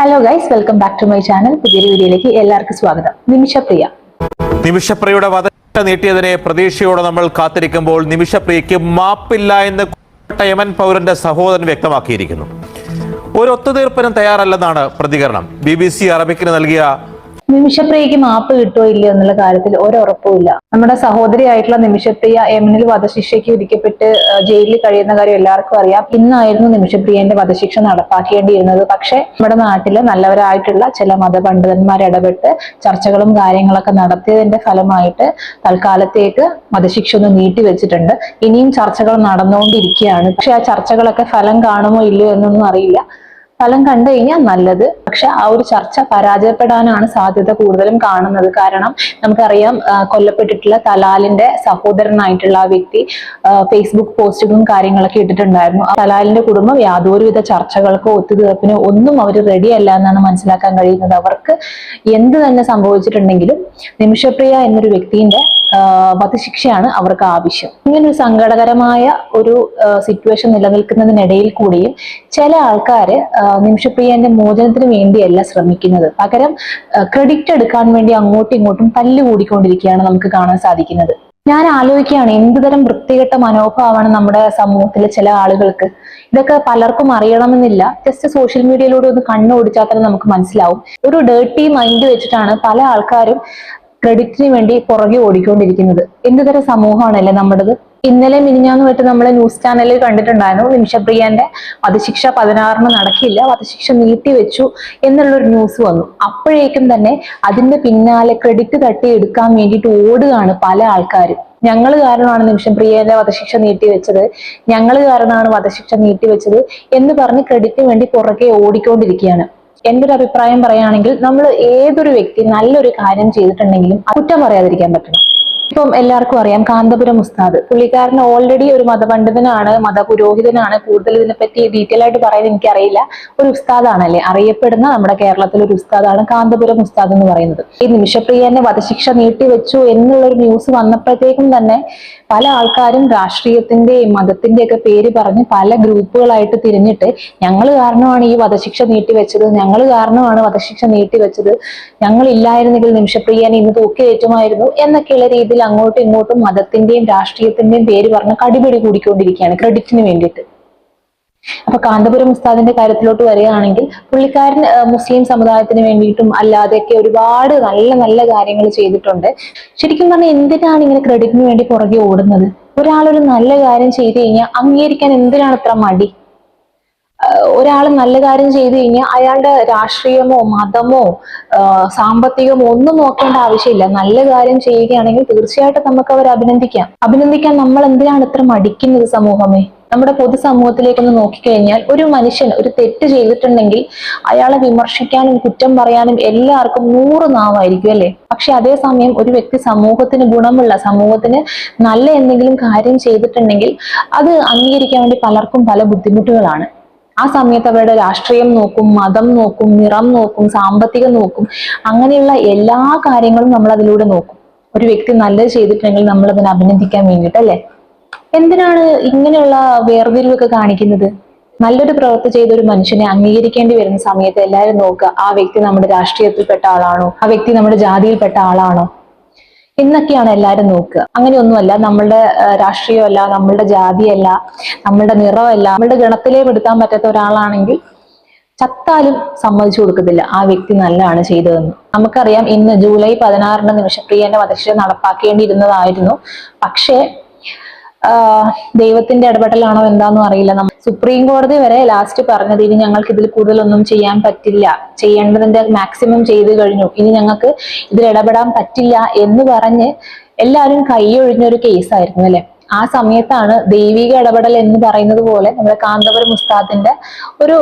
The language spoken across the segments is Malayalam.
Hello guys welcome back to my channel പുതിയൊരു വീഡിയോയിലേക്ക് എല്ലാവർക്കും സ്വാഗതം. നിമിഷപ്രിയ. നിമിഷപ്രിയയുടെ വധ നീട്ടിയതിനെ പ്രതീക്ഷയോടെ നമ്മൾ കാത്തിരിക്കുമ്പോൾ നിമിഷപ്രിയയ്ക്ക് മാപ്പില്ല എന്ന് കോട്ടയമൻ യമൻ പൗരന്റെ സഹോദരൻ വ്യക്തമാക്കിയിരിക്കുന്നു. ഒരു ഒത്തുതീർപ്പിനും തയ്യാറല്ലെന്നാണ് പ്രതികരണം. ബി ബി സി അറബിക്കിന് നൽകിയ നിമിഷപ്രിയക്ക് മാപ്പ് കിട്ടുമോ ഇല്ലയോ എന്നുള്ള കാര്യത്തിൽ ഒരുറപ്പുമില്ല നമ്മുടെ സഹോദരിയായിട്ടുള്ള നിമിഷപ്രിയ യമനിൽ വധശിക്ഷയ്ക്ക് വിധിക്കപ്പെട്ട് ജയിലിൽ കഴിയുന്ന കാര്യം എല്ലാവർക്കും അറിയാം. ഇന്നായിരുന്നു നിമിഷപ്രിയന്റെ വധശിക്ഷ നടപ്പാക്കേണ്ടിയിരുന്നത്. പക്ഷെ നമ്മുടെ നാട്ടിൽ നല്ലവരായിട്ടുള്ള ചില മതപണ്ഡിതന്മാർ ഇടപെട്ട് ചർച്ചകളും കാര്യങ്ങളൊക്കെ നടത്തിയതിന്റെ ഫലമായിട്ട് തൽക്കാലത്തേക്ക് വധശിക്ഷ ഒന്ന് നീട്ടിവെച്ചിട്ടുണ്ട് ഇനിയും ചർച്ചകൾ നടന്നുകൊണ്ടിരിക്കുകയാണ്. പക്ഷെ ആ ചർച്ചകളൊക്കെ ഫലം കാണുമോ ഇല്ലയോ എന്നൊന്നും അറിയില്ല. ഫലം കണ്ടു കഴിഞ്ഞാൽ നല്ലത്. പക്ഷെ ആ ഒരു ചർച്ച പരാജയപ്പെടാനാണ് സാധ്യത കൂടുതലും കാണുന്നത്. കാരണം നമുക്കറിയാം കൊല്ലപ്പെട്ടിട്ടുള്ള തലാലിന്റെ സഹോദരനായിട്ടുള്ള ആ വ്യക്തി ഫേസ്ബുക്ക് പോസ്റ്റുകളും കാര്യങ്ങളൊക്കെ ഇട്ടിട്ടുണ്ടായിരുന്നു. തലാലിന്റെ കുടുംബം യാതൊരുവിധ ചർച്ചകൾക്കോ ഒത്തുതീർപ്പിനോ ഒന്നും അവർ റെഡി അല്ല എന്നാണ് മനസ്സിലാക്കാൻ കഴിയുന്നത്. അവർക്ക് എന്ത് തന്നെ സംഭവിച്ചിട്ടുണ്ടെങ്കിലും നിമിഷപ്രിയ എന്നൊരു വ്യക്തിന്റെ വധശിക്ഷയാണ് അവർക്ക് ആവശ്യം. ഇങ്ങനെ ഒരു സങ്കടകരമായ ഒരു സിറ്റുവേഷൻ നിലനിൽക്കുന്നതിനിടയിൽ കൂടിയും ചില ആൾക്കാര് നിമിഷപ്രിയന്റെ മോചനത്തിന് വേണ്ടിയല്ല ശ്രമിക്കുന്നത്. പകരം ക്രെഡിറ്റ് എടുക്കാൻ വേണ്ടി അങ്ങോട്ടും ഇങ്ങോട്ടും തല്ലുകൂടിക്കൊണ്ടിരിക്കുകയാണ് നമുക്ക് കാണാൻ സാധിക്കുന്നത്. ഞാൻ ആലോചിക്കുകയാണ് എന്തുതരം വൃത്തികെട്ട മനോഭാവമാണ് നമ്മുടെ സമൂഹത്തിലെ ചില ആളുകൾക്ക്. ഇതൊക്കെ പലർക്കും അറിയണമെന്നില്ല. ജസ്റ്റ് സോഷ്യൽ മീഡിയയിലൂടെ ഒന്ന് കണ്ണു ഓടിച്ചാൽ തന്നെ നമുക്ക് മനസ്സിലാവും. ഒരു ഡേർട്ടി മൈൻഡ് വെച്ചിട്ടാണ് പല ആൾക്കാരും ക്രെഡിറ്റിന് വേണ്ടി പുറകെ ഓടിക്കൊണ്ടിരിക്കുന്നത്. എന്തുതരം സമൂഹമാണല്ലേ നമ്മുടേത്? ഇന്നലെ മിനിഞ്ഞാന്നുമായിട്ട് നമ്മൾ ന്യൂസ് ചാനലിൽ കണ്ടിട്ടുണ്ടായിരുന്നു നിമിഷപ്രിയന്റെ വധശിക്ഷ പതിനാറിന് നടക്കില്ല വധശിക്ഷ നീട്ടിവെച്ചു എന്നുള്ളൊരു ന്യൂസ് വന്നു. അപ്പോഴേക്കും തന്നെ അതിന്റെ പിന്നാലെ ക്രെഡിറ്റ് തട്ടി എടുക്കാൻ വേണ്ടിയിട്ട് ഓടുകയാണ് പല ആൾക്കാരും. ഞങ്ങൾ കാരണമാണ് നിമിഷപ്രിയന്റെ വധശിക്ഷ നീട്ടിവെച്ചത് ഞങ്ങൾ കാരണമാണ് വധശിക്ഷ നീട്ടിവെച്ചത് എന്ന് പറഞ്ഞ് ക്രെഡിറ്റിന് വേണ്ടി പുറകെ ഓടിക്കൊണ്ടിരിക്കുകയാണ്. എന്റെ ഒരു അഭിപ്രായം പറയുകയാണെങ്കിൽ നമ്മൾ ഏതൊരു വ്യക്തി നല്ലൊരു കാര്യം ചെയ്തിട്ടുണ്ടെങ്കിലും കുറ്റം പറയാതിരിക്കാൻ പറ്റണം. ഇപ്പം എല്ലാവർക്കും അറിയാം കാന്തപുരം ഉസ്താദ്. പുള്ളിക്കാരൻ ഓൾറെഡി ഒരു മതപണ്ഡിതനാണ് മതപുരോഹിതനാണ്. കൂടുതൽ ഇതിനെപ്പറ്റി ഡീറ്റെയിൽ ആയിട്ട് പറയാൻ എനിക്കറിയില്ല. ഒരു ഉസ്താദാണല്ലേ? അറിയപ്പെടുന്ന നമ്മുടെ കേരളത്തിലെ ഒരു ഉസ്താദാണ് കാന്തപുരം ഉസ്താദ് എന്ന് പറയുന്നത്. ഈ നിമിഷപ്രിയനെ വധശിക്ഷ നീട്ടിവെച്ചു എന്നുള്ളൊരു ന്യൂസ് വന്നപ്പോഴത്തേക്കും തന്നെ പല ആൾക്കാരും രാഷ്ട്രീയത്തിന്റെയും മതത്തിന്റെ ഒക്കെ പേര് പറഞ്ഞ് പല ഗ്രൂപ്പുകളായിട്ട് തിരിഞ്ഞിട്ട് ഞങ്ങൾ കാരണമാണ് ഈ വധശിക്ഷ നീട്ടിവെച്ചത് ഞങ്ങൾ കാരണമാണ് വധശിക്ഷ നീട്ടിവെച്ചത് ഞങ്ങൾ ഇല്ലായിരുന്നെങ്കിൽ നിമിഷപ്രിയനെ ഇന്ന് തൂക്കിലേറ്റുമായിരുന്നു എന്നൊക്കെയുള്ള രീതിയിൽ അങ്ങോട്ടും ഇങ്ങോട്ടും മതത്തിന്റെയും രാഷ്ട്രീയത്തിന്റെയും പേര് പറഞ്ഞ് കടിപിടി കൂടിക്കൊണ്ടിരിക്കുകയാണ് ക്രെഡിറ്റിന് വേണ്ടിയിട്ട്. അപ്പൊ കാന്തപുരം ഉസ്താദിന്റെ കാര്യത്തിലോട്ട് വരികയാണെങ്കിൽ പുള്ളിക്കാരൻ മുസ്ലിം സമുദായത്തിന് വേണ്ടിയിട്ടും അല്ലാതെയൊക്കെ ഒരുപാട് നല്ല നല്ല കാര്യങ്ങൾ ചെയ്തിട്ടുണ്ട്. ശരിക്കും പറഞ്ഞാൽ എന്തിനാണ് ഇങ്ങനെ ക്രെഡിറ്റിന് വേണ്ടി പുറകെ ഓടുന്നത്? ഒരാളൊരു നല്ല കാര്യം ചെയ്തു കഴിഞ്ഞാൽ അംഗീകരിക്കാൻ എന്തിനാണ് ഇത്ര മടി? ഒരാൾ നല്ല കാര്യം ചെയ്തു കഴിഞ്ഞാൽ അയാളുടെ രാഷ്ട്രീയമോ മതമോ സാമ്പത്തികമോ ഒന്നും നോക്കേണ്ട ആവശ്യമില്ല. നല്ല കാര്യം ചെയ്യുകയാണെങ്കിൽ തീർച്ചയായിട്ടും നമുക്ക് അവരെ അഭിനന്ദിക്കാം. അഭിനന്ദിക്കാൻ നമ്മൾ എന്തിനാണ് ഇത്ര മടിക്കുന്നത് സമൂഹമേ? നമ്മുടെ പൊതുസമൂഹത്തിലേക്കൊന്ന് നോക്കിക്കഴിഞ്ഞാൽ ഒരു മനുഷ്യൻ ഒരു തെറ്റ് ചെയ്തിട്ടുണ്ടെങ്കിൽ അയാളെ വിമർശിക്കാനും കുറ്റം പറയാനും എല്ലാവർക്കും നൂറ് നാവായിരിക്കും അല്ലെ? പക്ഷെ അതേസമയം ഒരു വ്യക്തി സമൂഹത്തിന് ഗുണമുള്ള സമൂഹത്തിന് നല്ല എന്തെങ്കിലും കാര്യം ചെയ്തിട്ടുണ്ടെങ്കിൽ അത് അംഗീകരിക്കാൻ വേണ്ടി പലർക്കും പല ബുദ്ധിമുട്ടുകളാണ്. ആ സമയത്ത് അവരുടെ രാഷ്ട്രീയം നോക്കും മതം നോക്കും നിറം നോക്കും സാമ്പത്തികം നോക്കും അങ്ങനെയുള്ള എല്ലാ കാര്യങ്ങളും നമ്മൾ അതിലൂടെ നോക്കും. ഒരു വ്യക്തി നല്ലത് ചെയ്തിട്ടുണ്ടെങ്കിൽ നമ്മൾ അതിനെ അഭിനന്ദിക്കാൻ വേണ്ടിയിട്ട് അല്ലെ എന്തിനാണ് ഇങ്ങനെയുള്ള വേർതിരിവൊക്കെ കാണിക്കുന്നത്? നല്ലൊരു പ്രവൃത്തി ചെയ്ത ഒരു മനുഷ്യനെ അംഗീകരിക്കേണ്ടി വരുന്ന സമയത്ത് എല്ലാവരും നോക്കുക ആ വ്യക്തി നമ്മുടെ രാഷ്ട്രീയത്തിൽപ്പെട്ട ആളാണോ? ആ വ്യക്തി നമ്മുടെ ജാതിയിൽപ്പെട്ട ആളാണോ? എന്നൊക്കെയാണ് എല്ലാവരും നോക്കുക. അങ്ങനെയൊന്നുമല്ല നമ്മളുടെ രാഷ്ട്രീയമല്ല നമ്മളുടെ ജാതിയല്ല നമ്മളുടെ നിറമല്ല നമ്മളുടെ ഗണത്തിലേ പെടുത്താൻ പറ്റാത്ത ഒരാളാണെങ്കിൽ ചത്താലും സമ്മതിച്ചു കൊടുക്കത്തില്ല. ആ വ്യക്തി നല്ലതാണ് ചെയ്തതെന്ന്. നമുക്കറിയാം ഇന്ന് ജൂലൈ പതിനാറിന് നിമിഷപ്രിയന്റെ വധശിക്ഷ നടപ്പാക്കേണ്ടിയിരുന്നതായിരുന്നു. പക്ഷേ ദൈവത്തിന്റെ ഇടപെടലാണോ എന്താണെന്നും അറിയില്ല. നമ്മൾ സുപ്രീം കോടതി വരെ ലാസ്റ്റ് പറഞ്ഞത് ഇനി ഞങ്ങൾക്ക് ഇതിൽ കൂടുതലൊന്നും ചെയ്യാൻ പറ്റില്ല. ചെയ്യേണ്ടതിന്റെ മാക്സിമം ചെയ്തു കഴിഞ്ഞു. ഇനി ഞങ്ങൾക്ക് ഇതിൽ ഇടപെടാൻ പറ്റില്ല എന്ന് പറഞ്ഞ് എല്ലാവരും കൈയൊഴിഞ്ഞ ഒരു കേസായിരുന്നു അല്ലെ? ആ സമയത്താണ് ദൈവിക ഇടപെടൽ എന്ന് പറയുന്നത് പോലെ നമ്മുടെ കാന്തപുരം ഉസ്താദിന്റെ ഒരു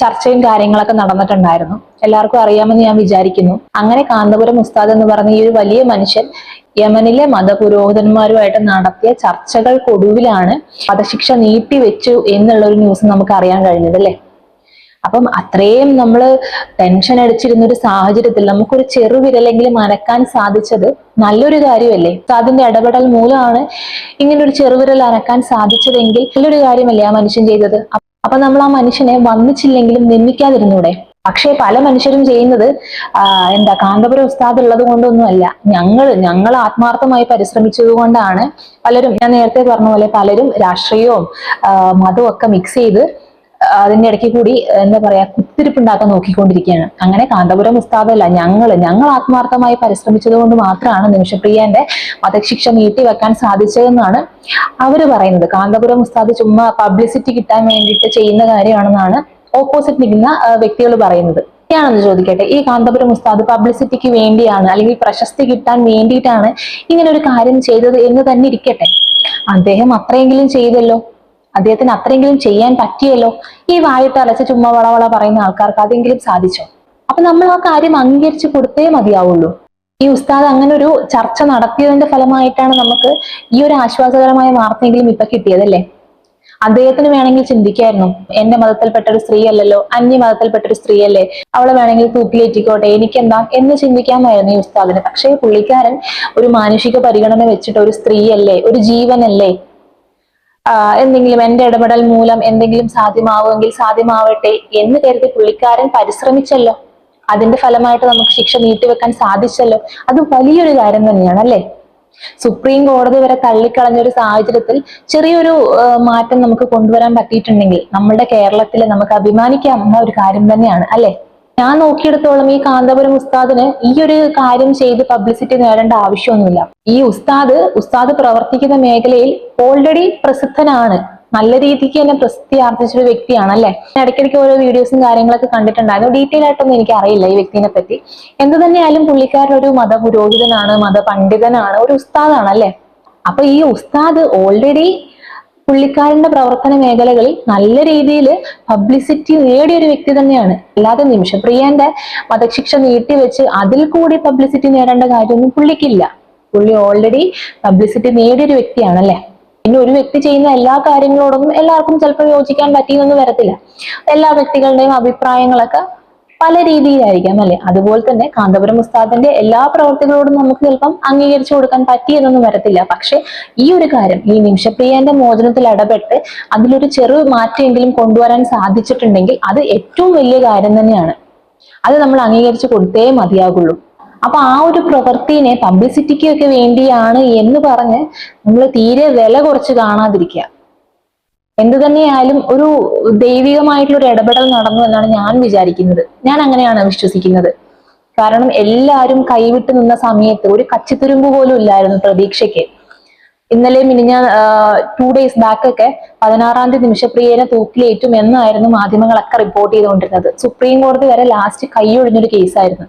ചർച്ചയും കാര്യങ്ങളൊക്കെ നടന്നിട്ടുണ്ടായിരുന്നു. എല്ലാവർക്കും അറിയാമെന്ന് ഞാൻ വിചാരിക്കുന്നു. അങ്ങനെ കാന്തപുരം ഉസ്താദ് എന്ന് പറഞ്ഞ ഈ ഒരു വലിയ മനുഷ്യൻ യമനിലെ മതപുരോഹിതന്മാരുമായിട്ട് നടത്തിയ ചർച്ചകൾക്കൊടുവിലാണ് വധശിക്ഷ നീട്ടിവെച്ചു എന്നുള്ള ഒരു ന്യൂസ് നമുക്ക് അറിയാൻ കഴിഞ്ഞത് അല്ലേ? അപ്പം അത്രയും നമ്മൾ ടെൻഷൻ അടിച്ചിരുന്ന ഒരു സാഹചര്യത്തിൽ നമുക്കൊരു ചെറുവിരലെങ്കിലും അനക്കാൻ സാധിച്ചത് നല്ലൊരു കാര്യമല്ലേ? അതിന്റെ ഇടപെടൽ മൂലമാണ് ഇങ്ങനെ ഒരു ചെറുവിരൽ അനക്കാൻ സാധിച്ചതെങ്കിൽ നല്ലൊരു കാര്യമല്ലേ ആ മനുഷ്യൻ ചെയ്തത്? അപ്പൊ നമ്മൾ ആ മനുഷ്യനെ വന്നിച്ചില്ലെങ്കിലും നിന്ദിക്കാതിരുന്നൂടെ? പക്ഷേ പല മനുഷ്യരും ചെയ്യുന്നത് എന്താ കാന്തപുര ഉസ്താദ് ഉള്ളത് കൊണ്ടൊന്നുമല്ല. ഞങ്ങൾ ഞങ്ങൾ ആത്മാർത്ഥമായി പരിശ്രമിച്ചത് കൊണ്ടാണ് പലരും ഞാൻ നേരത്തെ പറഞ്ഞ പോലെ പലരും രാഷ്ട്രീയവും മതവും ഒക്കെ മിക്സ് ചെയ്ത് അതിന്റെ ഇടയ്ക്ക് കൂടി എന്താ പറയാ കുത്തിരിപ്പുണ്ടാക്കാൻ നോക്കിക്കൊണ്ടിരിക്കുകയാണ്. അങ്ങനെ കാന്തപുരം ഉസ്താദല്ല ഞങ്ങൾ ഞങ്ങൾ ആത്മാർത്ഥമായി പരിശ്രമിച്ചത് കൊണ്ട് മാത്രമാണ് നിമിഷപ്രിയന്റെ വധശിക്ഷ നീട്ടിവെക്കാൻ സാധിച്ചതെന്നാണ് അവർ പറയുന്നത്. കാന്തപുരം ഉസ്താദ് ചുമ്മാ പബ്ലിസിറ്റി കിട്ടാൻ വേണ്ടിയിട്ട് ചെയ്യുന്ന കാര്യമാണെന്നാണ് ഓപ്പോസിറ്റ് നിൽക്കുന്ന വ്യക്തികൾ പറയുന്നത്. ഞാനൊന്ന് ചോദിക്കട്ടെ? ഈ കാന്തപുരം ഉസ്താദ് പബ്ലിസിറ്റിക്ക് വേണ്ടിയാണ് അല്ലെങ്കിൽ പ്രശസ്തി കിട്ടാൻ വേണ്ടിയിട്ടാണ് ഇങ്ങനെ ഒരു കാര്യം ചെയ്തത് എന്ന് തന്നെ ഇരിക്കട്ടെ. അദ്ദേഹം അത്രയെങ്കിലും ചെയ്തല്ലോ? അദ്ദേഹത്തിന് അത്രയെങ്കിലും ചെയ്യാൻ പറ്റിയല്ലോ? ഈ വായിട്ട് അലച്ച് ചുമ്മാ വളവള പറയുന്ന ആൾക്കാർക്ക് അതെങ്കിലും സാധിച്ചോ? അപ്പൊ നമ്മൾ ആ കാര്യം അംഗീകരിച്ച് കൊടുത്തേ മതിയാവുള്ളൂ. ഈ ഉസ്താദ് അങ്ങനെ ഒരു ചർച്ച നടത്തിയതിന്റെ ഫലമായിട്ടാണ് നമുക്ക് ഈ ഒരു ആശ്വാസകരമായ വാർത്തയെങ്കിലും ഇപ്പൊ കിട്ടിയതല്ലേ? അദ്ദേഹത്തിന് വേണമെങ്കിൽ ചിന്തിക്കായിരുന്നു. എന്റെ മതത്തിൽപ്പെട്ട ഒരു സ്ത്രീ അല്ലല്ലോ അന്യ മതത്തിൽപ്പെട്ട ഒരു സ്ത്രീ അല്ലേ അവളെ വേണമെങ്കിൽ തൂക്കിലേറ്റിക്കോട്ടെ എനിക്കെന്താ എന്ന് ചിന്തിക്കാമായിരുന്നു ഈ ഉസ്താദിന്. പക്ഷേ പുള്ളിക്കാരൻ ഒരു മാനുഷിക പരിഗണന വെച്ചിട്ട് ഒരു സ്ത്രീ അല്ലേ ഒരു ജീവനല്ലേ എന്തെങ്കിലും എന്റെ ഇടപെടൽ മൂലം എന്തെങ്കിലും സാധ്യമാവുമെങ്കിൽ സാധ്യമാവട്ടെ എന്ന് കരുതി പുള്ളിക്കാരൻ പരിശ്രമിച്ചല്ലോ. അതിന്റെ ഫലമായിട്ട് നമുക്ക് ശിക്ഷ നീട്ടിവെക്കാൻ സാധിച്ചല്ലോ. അത് വലിയൊരു കാര്യം തന്നെയാണ് അല്ലേ സുപ്രീം കോടതി വരെ തള്ളിക്കളഞ്ഞ ഒരു സാഹചര്യത്തിൽ ചെറിയൊരു മാറ്റം നമുക്ക് കൊണ്ടുവരാൻ പറ്റിയിട്ടുണ്ടെങ്കിൽ നമ്മുടെ കേരളത്തിൽ നമുക്ക് അഭിമാനിക്കാവുന്ന ഒരു കാര്യം തന്നെയാണ് അല്ലെ? ഞാൻ നോക്കിയെടുത്തോളം ഈ കാന്തപുരം ഉസ്താദിന് ഈ ഒരു കാര്യം ചെയ്ത് പബ്ലിസിറ്റി നേടേണ്ട ആവശ്യമൊന്നുമില്ല. ഈ ഉസ്താദ് ഉസ്താദ് പ്രവർത്തിക്കുന്ന മേഖലയിൽ ഓൾറെഡി പ്രസിദ്ധനാണ്. നല്ല രീതിക്ക് തന്നെ പ്രസിദ്ധി ആർജിച്ച ഒരു വ്യക്തിയാണ് അല്ലെ ഇടയ്ക്കിടയ്ക്ക് ഓരോ വീഡിയോസും കാര്യങ്ങളൊക്കെ കണ്ടിട്ടുണ്ടായിരുന്നു. ഡീറ്റെയിൽ ആയിട്ടൊന്നും എനിക്ക് അറിയില്ല ഈ വ്യക്തിനെ പറ്റി. എന്ത് തന്നെയായാലും പുള്ളിക്കാരൻ ഒരു മത പണ്ഡിതനാണ് ഒരു ഉസ്താദാണ് അല്ലെ അപ്പൊ ഈ ഉസ്താദ് ഓൾറെഡി പുള്ളിക്കാരന്റെ പ്രവർത്തന മേഖലകളിൽ നല്ല രീതിയിൽ പബ്ലിസിറ്റി നേടിയ ഒരു വ്യക്തി തന്നെയാണ്. അല്ലാതെ നിമിഷപ്രിയന്റെ വധശിക്ഷ നീട്ടിവെച്ച് അതിൽ കൂടി പബ്ലിസിറ്റി നേടേണ്ട കാര്യമൊന്നും പുള്ളിക്കില്ല. പുള്ളി ഓൾറെഡി പബ്ലിസിറ്റി നേടിയ ഒരു വ്യക്തിയാണല്ലേ? പിന്നെ ഒരു വ്യക്തി ചെയ്യുന്ന എല്ലാ കാര്യങ്ങളോടൊന്നും എല്ലാവർക്കും ചിലപ്പോൾ യോജിക്കാൻ പറ്റിയെന്ന് വരത്തില്ല. എല്ലാ വ്യക്തികളുടെയും അഭിപ്രായങ്ങളൊക്കെ പല രീതിയിലായിരിക്കാം അല്ലെ? അതുപോലെ തന്നെ കാന്തപുരം ഉസ്താദിന്റെ എല്ലാ പ്രവർത്തികളോടും നമുക്ക് ചിലപ്പം അംഗീകരിച്ചു കൊടുക്കാൻ പറ്റിയെന്നൊന്നും വരത്തില്ല. പക്ഷെ ഈ ഒരു കാര്യം ഈ നിമിഷപ്രിയന്റെ മോചനത്തിൽ ഇടപെട്ട് അതിലൊരു ചെറു മാറ്റമെങ്കിലും കൊണ്ടുവരാൻ സാധിച്ചിട്ടുണ്ടെങ്കിൽ അത് ഏറ്റവും വലിയ കാര്യം തന്നെയാണ്. അത് നമ്മൾ അംഗീകരിച്ചു കൊടുത്തേ മതിയാകുള്ളൂ. അപ്പൊ ആ ഒരു പ്രവൃത്തിനെ പബ്ലിസിറ്റിക്ക് ഒക്കെ വേണ്ടിയാണ് എന്ന് പറഞ്ഞ് നമ്മൾ തീരെ വില കുറച്ച് കാണാതിരിക്കുക. എന്ത് തന്നെയായാലും ഒരു ദൈവികമായിട്ടുള്ള ഒരു ഇടപെടൽ നടന്നു എന്നാണ് ഞാൻ വിചാരിക്കുന്നത്. ഞാൻ അങ്ങനെയാണ് വിശ്വസിക്കുന്നത്. കാരണം എല്ലാവരും കൈവിട്ട് നിന്ന സമയത്ത് ഒരു കച്ചിത്തുരുമ്പ് പോലും ഇല്ലായിരുന്നു പ്രതീക്ഷയ്ക്ക്. ഇന്നലെ മിനിഞ്ഞ ടു ഡേയ്സ് ബാക്ക് ഒക്കെ പതിനാറാം തീയതി നിമിഷപ്രിയനെ തൂക്കിലേറ്റും എന്നായിരുന്നു മാധ്യമങ്ങളൊക്കെ റിപ്പോർട്ട് ചെയ്തുകൊണ്ടിരുന്നത്. സുപ്രീം കോടതി വരെ ലാസ്റ്റ് കൈയൊഴിഞ്ഞൊരു കേസായിരുന്നു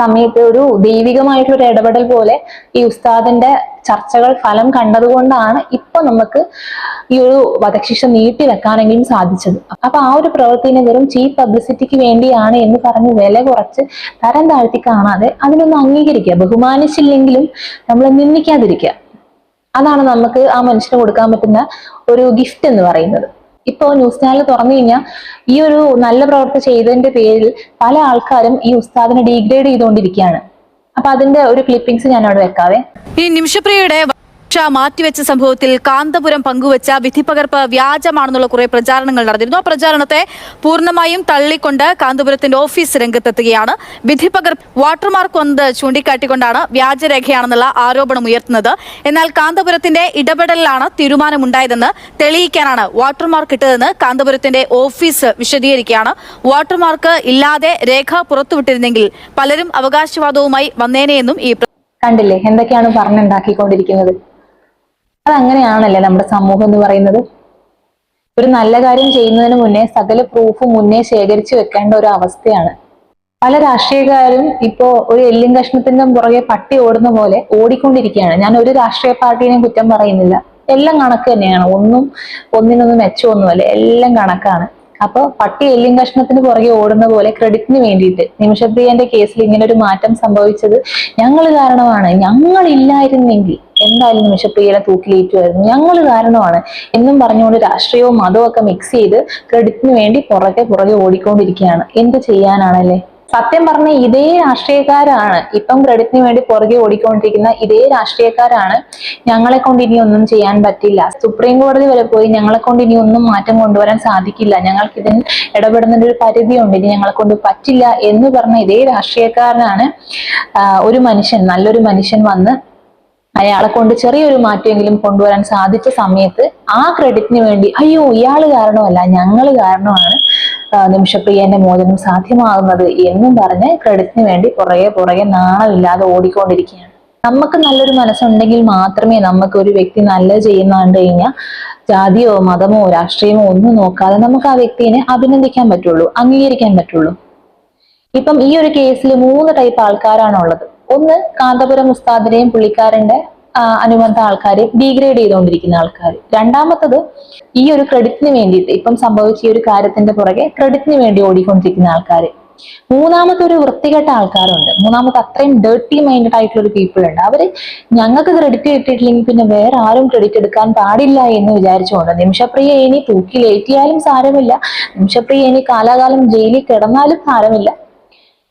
സമയത്ത് ഒരു ദൈവികമായിട്ടുള്ള ഒരു ഇടപെടൽ പോലെ ഈ ഉസ്താദിന്റെ ചർച്ചകൾ ഫലം കണ്ടതുകൊണ്ടാണ് ഇപ്പൊ നമുക്ക് ഈ ഒരു വധശിക്ഷ നീട്ടി വെക്കാനെങ്കിലും സാധിച്ചത്. അപ്പൊ ആ ഒരു പ്രവൃത്തിനെ വെറും ചീപ്പ് പബ്ലിസിറ്റിക്ക് വേണ്ടിയാണ് എന്ന് പറഞ്ഞ് വില കുറച്ച് തരം താഴ്ത്തി കാണാതെ അതിനൊന്ന് അംഗീകരിക്കുക. ബഹുമാനിച്ചില്ലെങ്കിലും നമ്മൾ നിന്ദിക്കാതിരിക്കുക. അതാണ് നമുക്ക് ആ മനുഷ്യന് കൊടുക്കാൻ പറ്റുന്ന ഒരു ഗിഫ്റ്റ് എന്ന് പറയുന്നത്. ഇപ്പോ ന്യൂസ് ചാനൽ തുറന്നു കഴിഞ്ഞാൽ ഈ ഒരു നല്ല പ്രവൃത്തി ചെയ്തതിന്റെ പേരിൽ പല ആൾക്കാരും ഈ ഉസ്താദിനെ ഡീഗ്രേഡ് ചെയ്തുകൊണ്ടിരിക്കുകയാണ്. അപ്പൊ അതിന്റെ ഒരു ക്ലിപ്പിംഗ്സ് ഞാൻ അവിടെ വെക്കാവേ. ഈ നിമിഷപ്രിയയുടെ ശിക്ഷ മാറ്റിവെച്ച സംഭവത്തിൽ കാന്തപുരം പങ്കുവച്ച വിധിപ്പകർപ്പ് വ്യാജമാണെന്നുള്ള കുറെ പ്രചാരണങ്ങൾ നടന്നിരുന്നു. ആ പ്രചാരണത്തെ പൂർണമായും തള്ളിക്കൊണ്ട് കാന്തപുരത്തിന്റെ ഓഫീസ് രംഗത്തെത്തുകയാണ്. വിധിപ്പകർപ്പ് വാട്ടർമാർക്ക് വന്നത് ചൂണ്ടിക്കാട്ടിക്കൊണ്ടാണ് വ്യാജരേഖയാണെന്നുള്ള ആരോപണം ഉയർത്തുന്നത്. എന്നാൽ കാന്തപുരത്തിന്റെ ഇടപെടലിലാണ് തീരുമാനമുണ്ടായതെന്ന് തെളിയിക്കാനാണ് വാട്ടർമാർക്ക് ഇട്ടതെന്ന് കാന്തപുരത്തിന്റെ ഓഫീസ് വിശദീകരിക്കുകയാണ്. വാട്ടർമാർക്ക് ഇല്ലാതെ രേഖ പുറത്തുവിട്ടിരുന്നെങ്കിൽ പലരും അവകാശവാദവുമായി വന്നേനെയെന്നും ഈ കണ്ടില്ലേ? എന്തൊക്കെയാണ് പറഞ്ഞുണ്ടാക്കിക്കൊണ്ടിരിക്കുന്നത്? അതങ്ങനെയാണല്ലേ നമ്മുടെ സമൂഹം എന്ന് പറയുന്നത്? ഒരു നല്ല കാര്യം ചെയ്യുന്നതിന് മുന്നേ സകല പ്രൂഫും മുന്നേ ശേഖരിച്ചു വെക്കേണ്ട ഒരു അവസ്ഥയാണ്. പല രാഷ്ട്രീയക്കാരും ഇപ്പോ ഒരു എല്ലും കഷ്ണത്തിന്റെ പുറകെ പട്ടി ഓടുന്ന പോലെ ഓടിക്കൊണ്ടിരിക്കുകയാണ്. ഞാൻ ഒരു രാഷ്ട്രീയ പാർട്ടിനെയും കുറ്റം പറയുന്നില്ല. എല്ലാം കണക്ക് തന്നെയാണ്. ഒന്നും ഒന്നിനൊന്നും മെച്ചമൊന്നുമല്ല. എല്ലാം കണക്കാണ്. അപ്പൊ പട്ടി എല്ലും കഷ്ണത്തിന് പുറകെ ഓടുന്ന പോലെ ക്രെഡിറ്റിന് വേണ്ടിയിട്ട് നിമിഷപ്രിയന്റെ കേസിൽ ഇങ്ങനെ ഒരു മാറ്റം സംഭവിച്ചത് ഞങ്ങൾ കാരണമാണ്. ഞങ്ങൾ ഇല്ലായിരുന്നെങ്കിൽ എന്തായാലും നിമിഷപ്രിയനെ തൂക്കിലേറ്റുമായിരുന്നു. ഞങ്ങൾ കാരണമാണ്. എന്നും പറഞ്ഞുകൊണ്ട് രാഷ്ട്രീയവും മതവും ഒക്കെ മിക്സ് ചെയ്ത് ക്രെഡിറ്റിന് വേണ്ടി പുറകെ പുറകെ ഓടിക്കൊണ്ടിരിക്കുകയാണ്. എന്ത് ചെയ്യാനാണല്ലേ? സത്യം പറഞ്ഞ ഇതേ രാഷ്ട്രീയക്കാരാണ് ഇപ്പം ക്രെഡിറ്റിന് വേണ്ടി പുറകെ ഓടിക്കൊണ്ടിരിക്കുന്ന ഇതേ രാഷ്ട്രീയക്കാരാണ് ഞങ്ങളെ കൊണ്ട് ഇനി ഒന്നും ചെയ്യാൻ പറ്റില്ല. സുപ്രീം കോടതി വരെ പോയി ഞങ്ങളെ കൊണ്ട് ഇനി ഒന്നും മാറ്റം കൊണ്ടുവരാൻ സാധിക്കില്ല. ഞങ്ങൾക്ക് ഇതിന് ഇടപെടുന്നതിന് ഒരു പരിധിയുണ്ട്. ഇനി ഞങ്ങളെ കൊണ്ട് പറ്റില്ല എന്ന് പറഞ്ഞ ഇതേ രാഷ്ട്രീയക്കാരനാണ് ഒരു മനുഷ്യൻ നല്ലൊരു മനുഷ്യൻ വന്ന് അയാളെ കൊണ്ട് ചെറിയൊരു മാറ്റമെങ്കിലും കൊണ്ടുവരാൻ സാധിച്ച സമയത്ത് ആ ക്രെഡിറ്റിന് വേണ്ടി അയ്യോ ഇയാൾ കാരണമല്ല ഞങ്ങൾ കാരണമാണ് നിമിഷപ്രിയന്റെ മോചനം സാധ്യമാകുന്നത് എന്നും പറഞ്ഞ് ക്രെഡിറ്റിന് വേണ്ടി പുറകെ പുറകെ നാണമില്ലാതെ ഓടിക്കൊണ്ടിരിക്കുകയാണ്. നമുക്ക് നല്ലൊരു മനസ്സുണ്ടെങ്കിൽ മാത്രമേ നമുക്ക് ഒരു വ്യക്തി നല്ലത് ചെയ്യുന്ന കണ്ടു കഴിഞ്ഞാൽ ജാതിയോ മതമോ രാഷ്ട്രീയമോ ഒന്നും നോക്കാതെ നമുക്ക് ആ വ്യക്തിനെ അഭിനന്ദിക്കാൻ പറ്റുള്ളൂ അംഗീകരിക്കാൻ പറ്റുള്ളൂ. ഇപ്പം ഈ ഒരു കേസിൽ മൂന്ന് ടൈപ്പ് ആൾക്കാരാണുള്ളത്. ഒന്ന് കാന്തപുരം ഉസ്താദിനെയും പുള്ളിക്കാരന്റെ അനുബന്ധ ആൾക്കാർ ഡീഗ്രേഡ് ചെയ്തുകൊണ്ടിരിക്കുന്ന ആൾക്കാർ രണ്ടാമത്തത് ഈ ഒരു ക്രെഡിറ്റിന് വേണ്ടിയിട്ട് ഇപ്പം സംഭവിച്ച ഈ ഒരു കാര്യത്തിന്റെ പുറകെ ക്രെഡിറ്റിന് വേണ്ടി ഓടിക്കൊണ്ടിരിക്കുന്ന ആൾക്കാർ മൂന്നാമത്തെ ഒരു വൃത്തികെട്ട ആൾക്കാരുണ്ട്. മൂന്നാമത്തെ അത്രയും ഡേർട്ടി മൈൻഡഡ് ആയിട്ടുള്ള ഒരു പീപ്പിൾ ഉണ്ട്. അവർ ഞങ്ങൾക്ക് ക്രെഡിറ്റ് കിട്ടിയിട്ടില്ലെങ്കിൽ പിന്നെ വേറെ ആരും ക്രെഡിറ്റ് എടുക്കാൻ പാടില്ല എന്ന് വിചാരിച്ചുകൊണ്ട് നിമിഷപ്രിയ ഇനി തൂക്കിലേറ്റിയാലും സാരമില്ല. നിമിഷപ്രിയ ഇനി കാലാകാലം ജയിലിൽ കിടന്നാലും സാരമില്ല.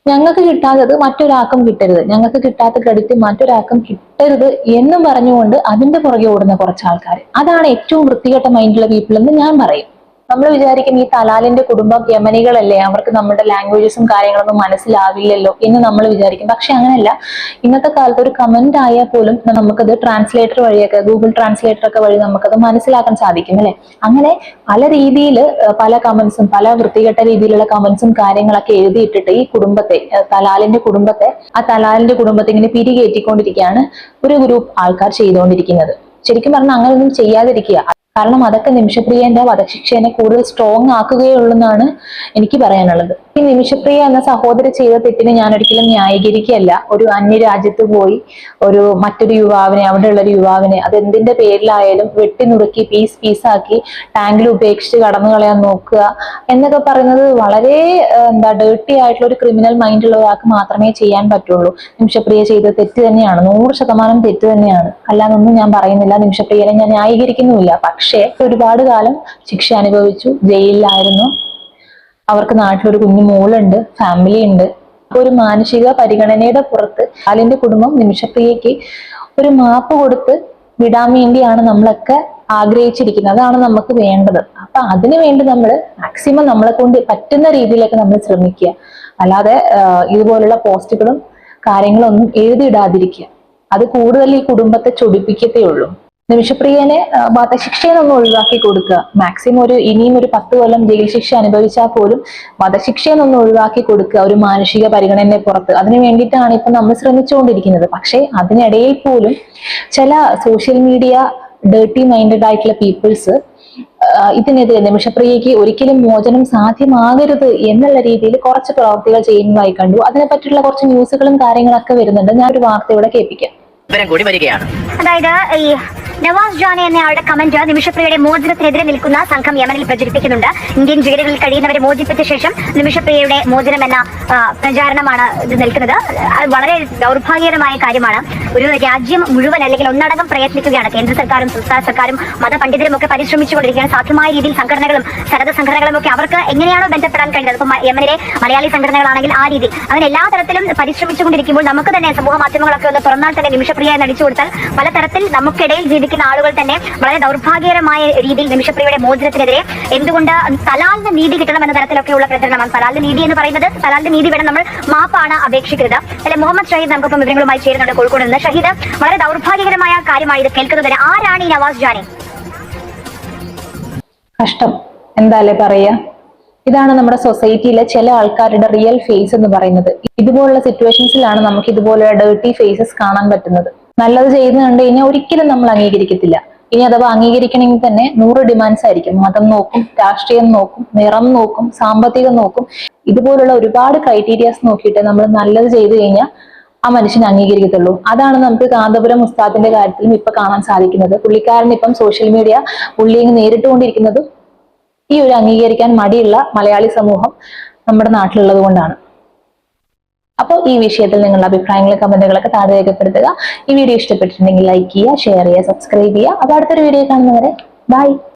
ഞങ്ങൾക്ക് കിട്ടാത്തത് മറ്റൊരാൾക്കും കിട്ടരുത്. ഞങ്ങൾക്ക് കിട്ടാത്ത ക്രെഡിറ്റ് മറ്റൊരാൾക്കും കിട്ടരുത് എന്നും പറഞ്ഞുകൊണ്ട് അതിന്റെ പുറകെ ഓടുന്ന കുറച്ച് ആൾക്കാർ അതാണ് ഏറ്റവും വൃത്തികെട്ട മൈൻഡുള്ള പീപ്പിൾ എന്ന് ഞാൻ പറയും. നമ്മൾ വിചാരിക്കും ഈ തലാലിന്റെ കുടുംബം യമനികളല്ലേ അവർക്ക് നമ്മുടെ ലാംഗ്വേജസും കാര്യങ്ങളൊന്നും മനസ്സിലാവില്ലല്ലോ എന്ന് നമ്മൾ വിചാരിക്കും. പക്ഷെ അങ്ങനെയല്ല. ഇന്നത്തെ കാലത്ത് ഒരു കമന്റ് ആയാൽ പോലും നമുക്കത് ട്രാൻസ്ലേറ്റർ വഴിയൊക്കെ ഗൂഗിൾ ട്രാൻസ്ലേറ്റർ ഒക്കെ വഴി നമുക്കത് മനസ്സിലാക്കാൻ സാധിക്കും അല്ലെ? അങ്ങനെ പല രീതിയിൽ പല കമന്റ്സും പല വൃത്തികെട്ട രീതിയിലുള്ള കമന്റ്സും കാര്യങ്ങളൊക്കെ എഴുതിയിട്ടിട്ട് ഈ കുടുംബത്തെ തലാലിന്റെ കുടുംബത്തെ ആ തലാലിന്റെ കുടുംബത്തെ ഇങ്ങനെ പിരികേറ്റിക്കൊണ്ടിരിക്കുകയാണ് ഒരു ഗ്രൂപ്പ് ആൾക്കാർ ചെയ്തുകൊണ്ടിരിക്കുന്നത്. ശരിക്കും പറഞ്ഞാൽ അങ്ങനെയൊന്നും ചെയ്യാതിരിക്കുക. കാരണം അതൊക്കെ നിമിഷപ്രിയന്റെ വധശിക്ഷേനെ കൂടുതൽ സ്ട്രോങ് ആക്കുകയുള്ളൂ എന്നാണ് എനിക്ക് പറയാനുള്ളത്. ഈ നിമിഷപ്രിയ എന്ന സഹോദരി ചെയ്ത തെറ്റിനെ ഞാൻ ഒരിക്കലും ന്യായീകരിക്കുകയല്ല. ഒരു അന്യരാജ്യത്ത് പോയി ഒരു മറ്റൊരു യുവാവിനെ അവിടെയുള്ള ഒരു യുവാവിനെ അത് എന്തിന്റെ പേരിലായാലും വെട്ടി നുറുക്കി പീസ് പീസാക്കി ടാങ്കിൽ ഉപേക്ഷിച്ച് കടന്നു കളയാൻ നോക്കുക എന്നൊക്കെ പറയുന്നത് വളരെ എന്താ ഡേർട്ടി ആയിട്ടുള്ള ഒരു ക്രിമിനൽ മൈൻഡ് ഉള്ള ഒരാൾക്ക് മാത്രമേ ചെയ്യാൻ പറ്റുള്ളൂ. നിമിഷപ്രിയ ചെയ്ത തെറ്റ് തന്നെയാണ്. നൂറ് ശതമാനം തെറ്റ് തന്നെയാണ്. അല്ലാതൊന്നും ഞാൻ പറയുന്നില്ല. നിമിഷപ്രിയനെ ഞാൻ ന്യായീകരിക്കുന്നുമില്ല. പക്ഷേ ഒരുപാട് കാലം ശിക്ഷ അനുഭവിച്ചു ജയിലിലായിരുന്നു. അവർക്ക് നാട്ടിലൊരു കുഞ്ഞു മോളുണ്ട് ഫാമിലി ഉണ്ട്. ഒരു മാനസിക പരിഗണനയുടെ പുറത്ത് അലിന്റെ കുടുംബം നിമിഷപ്രിയയ്ക്ക് ഒരു മാപ്പ് കൊടുത്ത് വിടാൻ വേണ്ടിയാണ് നമ്മളൊക്കെ ആഗ്രഹിച്ചിരിക്കുന്നത്. അതാണ് നമുക്ക് വേണ്ടത്. അപ്പൊ അതിനു വേണ്ടി നമ്മൾ മാക്സിമം നമ്മളെ കൊണ്ട് പറ്റുന്ന രീതിയിലൊക്കെ നമ്മൾ ശ്രമിക്കുക. അല്ലാതെ ഇതുപോലുള്ള പോസ്റ്റുകളും കാര്യങ്ങളൊന്നും എഴുതിയിടാതിരിക്കുക. അത് കൂടുതൽ ഈ കുടുംബത്തെ ചൊടിപ്പിക്കത്തേ ഉള്ളൂ. നിമിഷപ്രിയനെ വധശിക്ഷയെന്നൊന്നും ഒഴിവാക്കി കൊടുക്കുക. മാക്സിമം ഒരു ഇനിയും ഒരു പത്ത് കൊല്ലം ജയിൽ ശിക്ഷ അനുഭവിച്ചാൽ പോലും വധശിക്ഷയെന്നൊന്നും ഒഴിവാക്കി കൊടുക്കുക. ഒരു മാനുഷിക പരിഗണനയെ പുറത്ത്. അതിനു വേണ്ടിയിട്ടാണ് ഇപ്പൊ നമ്മൾ ശ്രമിച്ചുകൊണ്ടിരിക്കുന്നത്. പക്ഷേ അതിനിടയിൽ പോലും ചില സോഷ്യൽ മീഡിയ ഡേർട്ടി മൈൻഡഡ് ആയിട്ടുള്ള പീപ്പിൾസ് ഇതിനെതിരെ നിമിഷപ്രിയയ്ക്ക് ഒരിക്കലും മോചനം സാധ്യമാകരുത് എന്നുള്ള രീതിയിൽ കുറച്ച് പ്രവർത്തികൾ ചെയ്യുന്നതായി കണ്ടു. അതിനെപ്പറ്റിയുള്ള കുറച്ച് ന്യൂസുകളും കാര്യങ്ങളൊക്കെ വരുന്നുണ്ട്. ഞാൻ ഒരു വാർത്ത ഇവിടെ കേൾപ്പിക്കാം. വിവരം കൂടി വരികയാണ്. അതായത് ഈ നവാസ് ജാനെ എന്നയാളുടെ കമന്റ് നിമിഷപ്രിയയുടെ മോചനത്തിനെതിരെ നിൽക്കുന്ന സംഘം യമനിൽ പ്രചരിപ്പിക്കുന്നുണ്ട്. ഇന്ത്യൻ ജയിലുകളിൽ കഴിയുന്നവരെ മോചിപ്പിച്ച ശേഷം നിമിഷപ്രിയയുടെ മോചനം എന്ന പ്രചാരണമാണ് ഇത് നിൽക്കുന്നത്. വളരെ ദൗർഭാഗ്യകരമായ കാര്യമാണ്. ഒരു രാജ്യം മുഴുവൻ അല്ലെങ്കിൽ ഒന്നടങ്കം പ്രയത്നിക്കുകയാണ്. കേന്ദ്ര സർക്കാരും സംസ്ഥാന സർക്കാരും മതപണ്ഡിതരും ഒക്കെ പരിശ്രമിച്ചുകൊണ്ടിരിക്കുകയാണ്. സാധ്യമായ രീതിയിൽ സംഘടനകളും സന്നദ്ധ സംഘടനകളും ഒക്കെ അവർക്ക് എങ്ങനെയാണോ ബന്ധപ്പെടാൻ കഴിയുന്നത് ഇപ്പം യമനിലെ മലയാളി സംഘടനകളാണെങ്കിൽ ആ രീതി. അങ്ങനെ എല്ലാ തരത്തിലും പരിശ്രമിച്ചുകൊണ്ടിരിക്കുമ്പോൾ നമുക്ക് തന്നെ സമൂഹ മാധ്യമങ്ങളൊക്കെ ഒന്ന് തുറന്നാൽ തന്നെ നിമിഷപ്രിയ എന്ന് നടിച്ചു കൊടുത്താൽ പലതരത്തിൽ നമുക്കിടയിൽ ജീവിക്കുന്ന ആളുകൾ തന്നെ വളരെ ദൗർഭാഗ്യകരമായ രീതിയിൽ നിമിഷപ്രിയയുടെ മോചനത്തിനെതിരെ എന്തുകൊണ്ട് തലാലിന് നീതി കിട്ടണം എന്ന തരത്തിലൊക്കെയുള്ള പ്രചരണമാണ്. തലാലിന് നീതി എന്ന് പറയുന്നത് തലാലിന് നീതി വേണം നമ്മൾ മാപ്പാണ് അപേക്ഷിക്കുന്നത്. അല്ലെ മുഹമ്മദ് ഷഹീദ് നമുക്കിപ്പം വിവരങ്ങളുമായി ചേരുന്നുണ്ട് കോഴിക്കോട് നിന്ന്. ഷഹീദ് വളരെ ദൗർഭാഗ്യകരമായ കാര്യമാണ് ഇത് കേൾക്കുന്നത് ആരാണ് ഈ നവാസ് ജാനെ? കഷ്ടം. എന്താല്ലേ പറയാ? ഇതാണ് നമ്മുടെ സൊസൈറ്റിയിലെ ചില ആൾക്കാരുടെ റിയൽ ഫേസ് എന്ന് പറയുന്നത്. ഇതുപോലുള്ള സിറ്റുവേഷൻസിലാണ് നമുക്ക് ഇതുപോലുള്ള ഡേർട്ടി ഫേസസ് കാണാൻ പറ്റുന്നത്. നല്ലത് ചെയ്തു കണ്ടു കഴിഞ്ഞാൽ ഒരിക്കലും നമ്മൾ അംഗീകരിക്കത്തില്ല. ഇനി അഥവാ അംഗീകരിക്കണമെങ്കിൽ തന്നെ നൂറ് ഡിമാൻഡ്സ് ആയിരിക്കും. മതം നോക്കും രാഷ്ട്രീയം നോക്കും നിറം നോക്കും സാമ്പത്തികം നോക്കും. ഇതുപോലുള്ള ഒരുപാട് ക്രൈറ്റീരിയാസ് നോക്കിയിട്ട് നമ്മൾ നല്ലത് ചെയ്തു കഴിഞ്ഞാൽ ആ മനുഷ്യനെ അംഗീകരിക്കത്തുള്ളൂ. അതാണ് നമുക്ക് കാന്തപുരം ഉസ്താദിന്റെ കാര്യത്തിലും ഇപ്പൊ കാണാൻ സാധിക്കുന്നത്. പുള്ളിക്കാരൻ ഇപ്പം സോഷ്യൽ മീഡിയ പുള്ളിയെ നേരിട്ടുകൊണ്ടിരിക്കുന്നതും ഈ ഒരു അംഗീകരിക്കാൻ മടിയുള്ള മലയാളി സമൂഹം നമ്മുടെ നാട്ടിലുള്ളത് കൊണ്ടാണ്. അപ്പോൾ ഈ വിഷയത്തിൽ നിങ്ങളുടെ അഭിപ്രായങ്ങളും കമന്റുകളൊക്കെ താഴെ രേഖപ്പെടുത്തുക. ഈ വീഡിയോ ഇഷ്ടപ്പെട്ടിട്ടുണ്ടെങ്കിൽ ലൈക്ക് ചെയ്യുക ഷെയർ ചെയ്യുക സബ്സ്ക്രൈബ് ചെയ്യുക. അപ്പോൾ അടുത്തൊരു വീഡിയോ കാണുന്നവരെ ബൈ